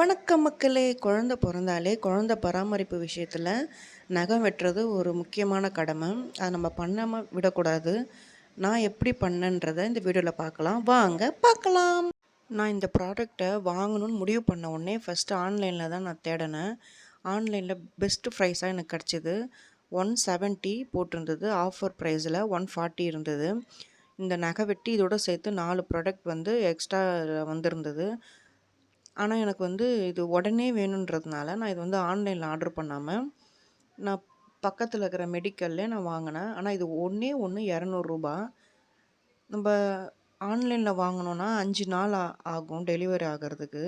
வணக்கம் மக்களே குழந்த பிறந்தாலே குழந்த பராமரிப்பு விஷயத்தில் நகம் வெட்டுறது ஒரு முக்கியமான கடமை. அதை நம்ம பண்ணாமல் விடக்கூடாது. நான் எப்படி பண்ணேன்றதை இந்த வீடியோவில் பார்க்கலாம். வாங்க பார்க்கலாம். நான் இந்த ப்ராடக்டை வாங்கணும்னு முடிவு பண்ண உடனே ஃபஸ்ட்டு ஆன்லைனில் தான் நான் தேடினேன். ஆன்லைனில் பெஸ்ட்டு ப்ரைஸாக எனக்கு கிடச்சிது. ஒன் செவன்ட்டி போட்டிருந்தது. ஆஃபர் ப்ரைஸில் ஒன் ஃபார்ட்டி இருந்தது. இந்த நகை வெட்டி இதோட சேர்த்து நாலு ப்ராடக்ட் வந்து எக்ஸ்ட்ரா வந்திருந்தது. ஆனால் எனக்கு வந்து இது உடனே வேணுன்றதுனால நான் இது வந்து ஆன்லைனில் ஆர்டர் பண்ணாமல் நான் பக்கத்தில் இருக்கிற மெடிக்கல்லே நான் வாங்கினேன். ஆனால் இது ஒன்றே ஒன்று இரநூறுபா நம்ம ஆன்லைனில் வாங்கினோன்னா அஞ்சு நாள் ஆகும் டெலிவரி ஆகிறதுக்கு.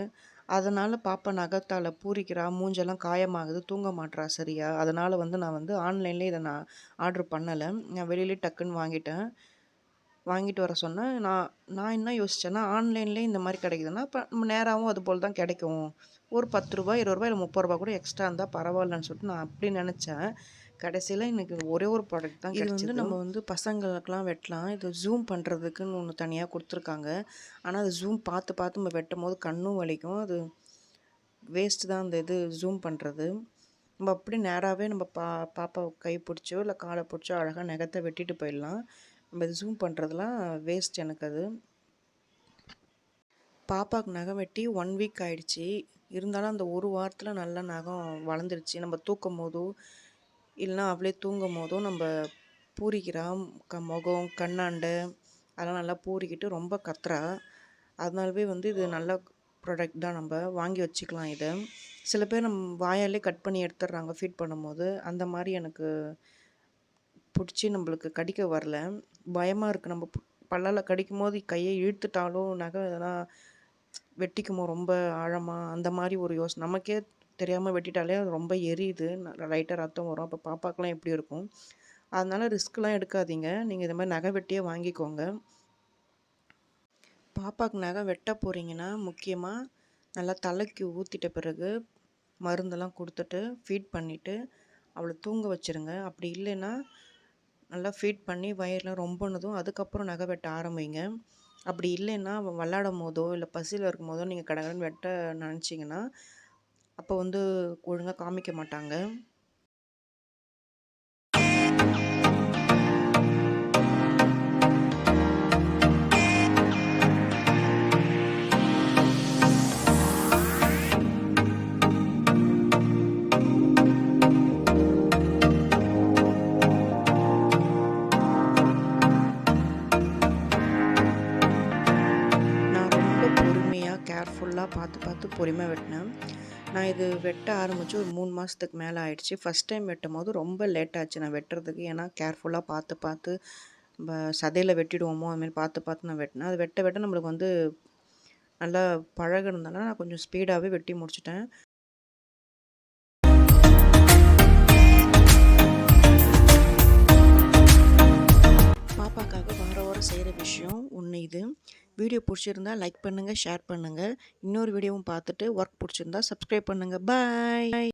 அதனால் பாப்பா நகத்தால் பூரிக்கிறா மூஞ்செல்லாம் காயமாகுது தூங்க மாட்டுறா சரியா? அதனால் வந்து நான் வந்து ஆன்லைன்லேயே இதை நான் ஆர்டர் பண்ணலை. நான் வெளியிலே டக்குன்னு வாங்கிட்டேன். வாங்கிட்டு வர சொன்னேன். நான் நான் என்ன யோசித்தேன்னா ஆன்லைன்லேயே இந்த மாதிரி கிடைக்குதுன்னா இப்போ நம்ம நேராகவும் அது போல் தான் கிடைக்கும். ஒரு பத்து ரூபா இருபது ரூபா இல்லை முப்பது ரூபா கூட எக்ஸ்ட்ரா இருந்தால் பரவாயில்லன்னு சொல்லிட்டு நான் அப்படி நினச்சேன். கடைசியில் எனக்கு ஒரே ஒரு ப்ராடக்ட் தான் இது வந்து நம்ம வந்து பசங்களுக்கெலாம் வெட்டலாம். இது ஜூம் பண்ணுறதுக்குன்னு ஒன்று தனியாக கொடுத்துருக்காங்க. ஆனால் அது ஜூம் பார்த்து பார்த்து நம்ம வெட்டும் போது கண்ணும் வலிக்கும். அது வேஸ்ட்டு தான் அந்த இது ஜூம் பண்ணுறது நம்ம அப்படி நேராகவே நம்ம பா பாப்பாவை கை பிடிச்சோ இல்லை காலை பிடிச்சோ அழகாக நகத்தை வெட்டிட்டு போயிடலாம். நம்ம இது ஜூம் பண்ணுறதுலாம் வேஸ்ட் எனக்கு அது. பாப்பாவுக்கு நகம் வெட்டி ஒன் வீக் ஆயிடுச்சு. இருந்தாலும் அந்த ஒரு வாரத்தில் நல்லா நகம் வளர்ந்துருச்சு. நம்ம தூக்கும் போதோ இல்லைனா அவளே தூங்கும் போதோ நம்ம பூரிக்கிறா க முகம் கண்ணாண்டை அதெல்லாம் நல்லா பூரிக்கிட்டு ரொம்ப கத்துறா. அதனாலவே வந்து இது நல்ல ப்ராடக்ட் தான் நம்ம வாங்கி வச்சுக்கலாம் இதை. சில பேர் நம்ம வாயாலே கட் பண்ணி எடுத்துடுறாங்க ஃபீட் பண்ணும்போது. அந்த மாதிரி எனக்கு பிடிச்சி நம்மளுக்கு கடிக்க வரல. பயமாக இருக்குது நம்ம பல்லால் கடிக்கும் போது கையை இழுத்துட்டாலும் நகை எதனா வெட்டிக்குமோ ரொம்ப ஆழமாக அந்த மாதிரி ஒரு யோசனை நமக்கே தெரியாமல் வெட்டிட்டாலே அது ரொம்ப எரியுது. லைட்டாக ரத்தம் வரும். அப்போ பாப்பாக்கெலாம் எப்படி இருக்கும்? அதனால் ரிஸ்க்லாம் எடுக்காதீங்க. நீங்கள் இது மாதிரி நகை வெட்டியே வாங்கிக்கோங்க. பாப்பாவுக்கு நகை வெட்ட போகிறீங்கன்னா முக்கியமாக நல்லா தலைக்கு ஊற்றிட்ட பிறகு மருந்தெல்லாம் கொடுத்துட்டு ஃபீட் பண்ணிவிட்டு அவளை தூங்க வச்சுருங்க. அப்படி இல்லைன்னா நல்லா ஃபீட் பண்ணி வயர்லாம் ரொம்பினதும் அதுக்கப்புறம் நகை வெட்ட ஆரம்பிங்க. அப்படி இல்லைன்னா விளாடும் போதோ இல்லை பசியில் இருக்கும் போதோ நீங்கள் கடகடன்னு வெட்ட நினச்சிங்கன்னா அப்போ வந்து ஒழுங்காக காமிக்க மாட்டாங்க. பார்த்து பார்த்து பொறுமையாக வெட்டினேன். நான் இது வெட்ட ஆரம்பித்து ஒரு மூணு மாதத்துக்கு மேலே ஆயிடுச்சு. ஃபஸ்ட் டைம் வெட்டும் போது ரொம்ப லேட் ஆச்சு நான் வெட்டுறதுக்கு. ஏன்னா கேர்ஃபுல்லாக பார்த்து பார்த்து நம்ம சதையில் வெட்டிடுவோமோ அதுமாரி பார்த்து பார்த்து நான் வெட்டினேன். அது வெட்ட வெட்ட நம்மளுக்கு வந்து நல்லா பழகினதுனால நான் கொஞ்சம் ஸ்பீடாகவே வெட்டி முடிச்சிட்டேன். வீடியோ பிடிச்சிருந்தா லைக் பண்ணுங்கள் ஷேர் பண்ணுங்கள் இன்னொரு வீடியோவும் பார்த்துட்டு ஒர்க் பிடிச்சிருந்தா சப்ஸ்கிரைப் பண்ணுங்கள் பாய்